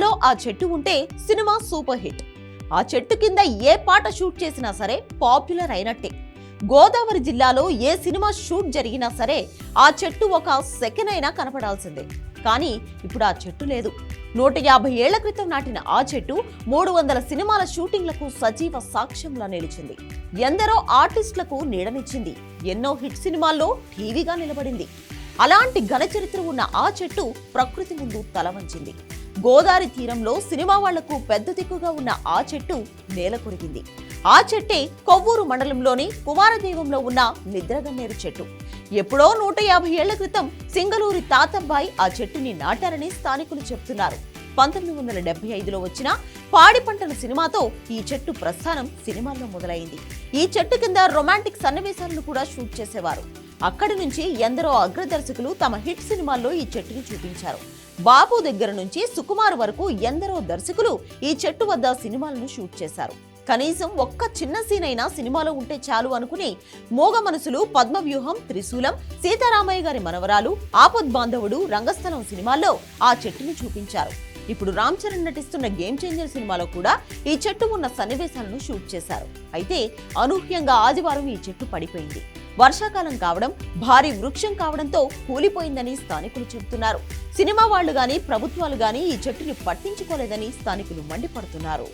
సినిమాలో ఆ చెట్టు ఉంటే సినిమా సూపర్ హిట్. ఆ చెట్టు కింద ఏ పాట షూట్ చేసినా సరే పాపులర్ అయినట్టే. గోదావరి జిల్లాలో ఏ సినిమా షూట్ జరిగినా సరే ఆ చెట్టు ఒక సెకండ్ అయినా కనపడాల్సిందే. కానీ ఇప్పుడు ఆ చెట్టు లేదు. నూట యాభై ఏళ్ళ క్రితం నాటిన ఆ చెట్టు మూడు వందల సినిమాల షూటింగ్లకు సజీవ సాక్ష్యంలా నిలిచింది. ఎందరో ఆర్టిస్టులకు నీడనిచ్చింది. ఎన్నో హిట్ సినిమాల్లో టీవీగా నిలబడింది. అలాంటి ఘన చరిత్ర ఉన్న ఆ చెట్టు ప్రకృతి ముందు తల వంచింది గోదావరి తీరంలో సినిమా వాళ్ళకు పెద్ద దిక్కుగా ఉన్న ఆ చెట్టు నేల కొరిగింది. ఆ చెట్టే కొవ్వూరు మండలంలోని కుమారదేవంలో ఉన్న నిద్రగన్నేరు చెట్టు. ఎప్పుడో నూట యాభై ఏళ్ళ క్రితం సింగలూరి తాతబ్బాయి ఆ చెట్టుని నాటారని స్థానికులు చెప్తున్నారు. పంతొమ్మిది వందల డెబ్బై ఐదులో వచ్చిన పాడి పంటల సినిమాతో ఈ చెట్టు ప్రస్థానం సినిమాల్లో మొదలైంది. ఈ చెట్టు కింద రొమాంటిక్ సన్నివేశాలను కూడా షూట్ చేసేవారు. అక్కడి నుంచి ఎందరో అగ్రదర్శకులు తమ హిట్ సినిమాల్లో ఈ చెట్టుని చూపించారు. బాబు దగ్గర నుంచి సుకుమార్ వరకు ఎందరో దర్శకులు ఈ చెట్టు వద్ద సినిమాలను షూట్ చేశారు. కనీసం ఒక్క చిన్న సీన్ అయినా సినిమాలో ఉంటే చాలు అనుకుని మోగ మనసులు పద్మవ్యూహం త్రిశూలం సీతారామయ్య గారి మనవరాలు ఆపద్ బాంధవుడు రంగస్థలం సినిమాల్లో ఆ చెట్టుని చూపించారు. ఇప్పుడు రామ్ చరణ్ నటిస్తున్న గేమ్ చేంజర్ సినిమాలో కూడా ఈ చెట్టు ఉన్న సన్నివేశాలను షూట్ చేశారు. అయితే అనూహ్యంగా ఆదివారం ఈ చెట్టు పడిపోయింది. వర్షాకాలం కావడం భారీ వృక్షం కావడంతో కూలిపోయిందని స్థానికులు చెబుతున్నారు. సినిమా వాళ్ళు గాని ప్రభుత్వాలు గాని ఈ చెట్టుని పట్టించుకోలేదని స్థానికులు మండిపడుతున్నారు.